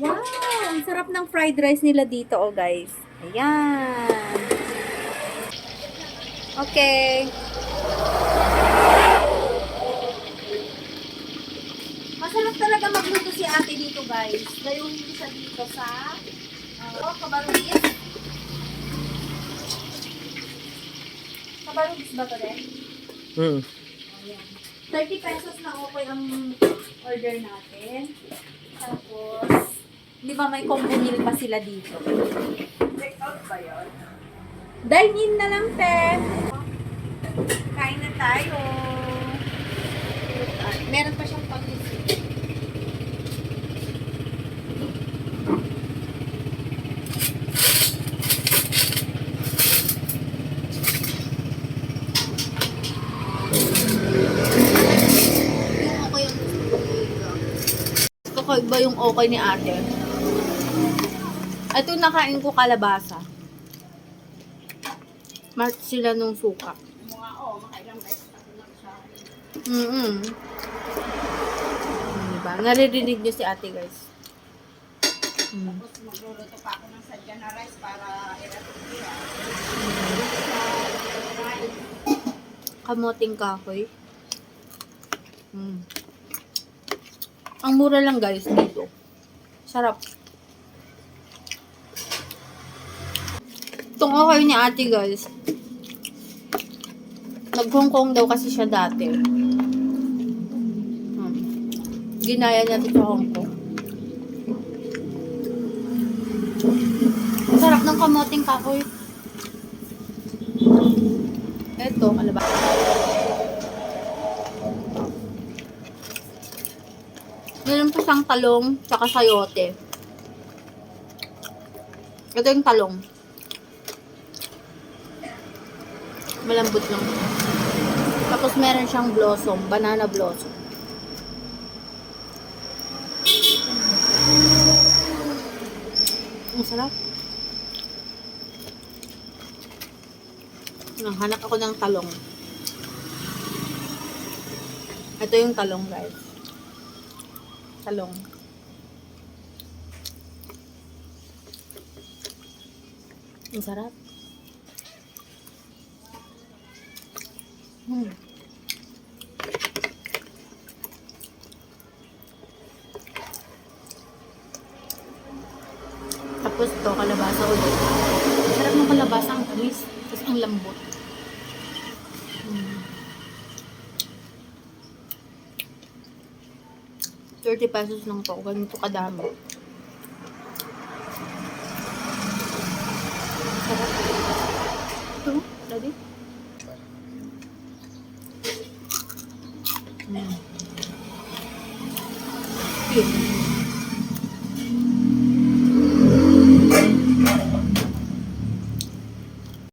Wow! Ang sarap ng fried rice nila dito, oh guys. Ayan. Okay. Masarap talaga magluto si ate dito, guys. Dayuhin siya dito sa uh, oh, kabarugis. Kabarugis ba ito din? Hmm. Ayan. 30 pesos na okay ang order natin. Tapos, di ba may combo meal pa sila dito? Check out ba yun? Dine-in na lang, te. Kain na tayo. Meron pa siyang pag Yung okay yung Kakaiba yung okay ni ate. Ito nakain ko kalabasa. Mart sila nung suka. Mga oh, makailang beses ako siya. Mm-mm. Diba? Naririnig niyo si ate, guys. Mm. Tapos magluluto pa ako ng sadya na rice para i-repeat siya. Kamoting kahoy. Mm. Ang mura lang, guys, dito. Sarap. Itong okay ni ate, guys. Nag-Hong Kong daw kasi siya dati. Hmm. Ginaya niya ito sa Hong Kong. Sarap ng kamoting kahoy. Ito, kalabas. Meron pa siyang talong, tsaka sayote. Ito yung talong. Malambot lang. Tapos meron siyang blossom, banana blossom. Ang sarap. Nanghanap ako ng talong. Ito yung talong, guys. Talong. Ang sarap. Hmm. Tapos to, kalabasa ulit. Ang Sarap ng kalabasa, ang tamis. Tapos ang lambot. 30 pesos lang to. Ganito kadami. Ito, ready? Mm. Cute.